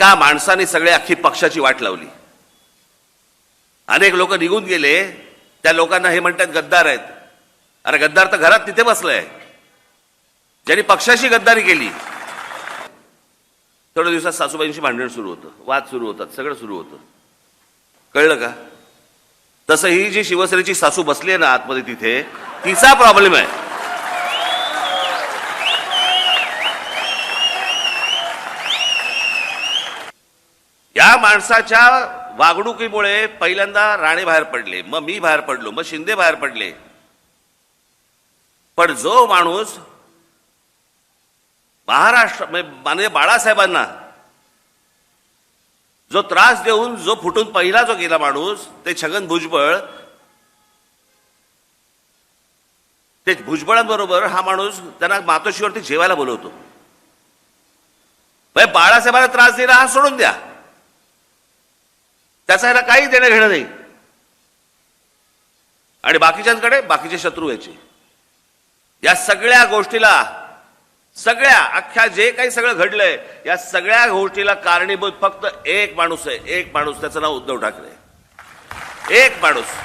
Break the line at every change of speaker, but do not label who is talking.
एका माणसाने सगळे अख्खी पक्षाची वाट लावली. अनेक लोक निघून गेले त्या लोकांना हे म्हणतात गद्दार आहेत. अरे गद्दार तर घरात तिथे बसलाय. ज्यांनी पक्षाशी गद्दारी केली. थोड्या दिवसात सासूबाईंशी भांडण सुरू होतं वाद सुरू होतात सगळं सुरू होतं. कळलं का? तसं ही जी शिवसेनेची सासू बसली आहे ना आतमध्ये तिथे तिचा प्रॉब्लेम आहे. माणसाच्या वागणुकीमुळे पहिल्यांदा राणे बाहेर पडले मग मी बाहेर पडलो मग शिंदे बाहेर पडले. पण जो माणूस महाराष्ट्र म्हणजे माननीय बाळासाहेबांना जो त्रास देऊन जो फुटून पहिला जो गेला माणूस ते छगन भुजबळ ते भुजबळांबरोबर हा माणूस त्यांना मातोशीवरती जेवायला बोलवतो. म्हणजे बाळासाहेबांना त्रास दिला हा सोडून द्या. त्याचा ह्याला काही देणं घेणं नाही. आणि बाकीच्यांकडे बाकीचे शत्रू याचे या सगळ्या गोष्टीला सगळ्या अख्ख्या जे काही सगळं घडलंय या सगळ्या गोष्टीला कारणीभूत फक्त एक माणूस आहे एक माणूस त्याचं नाव उद्धव ठाकरे. एक माणूस.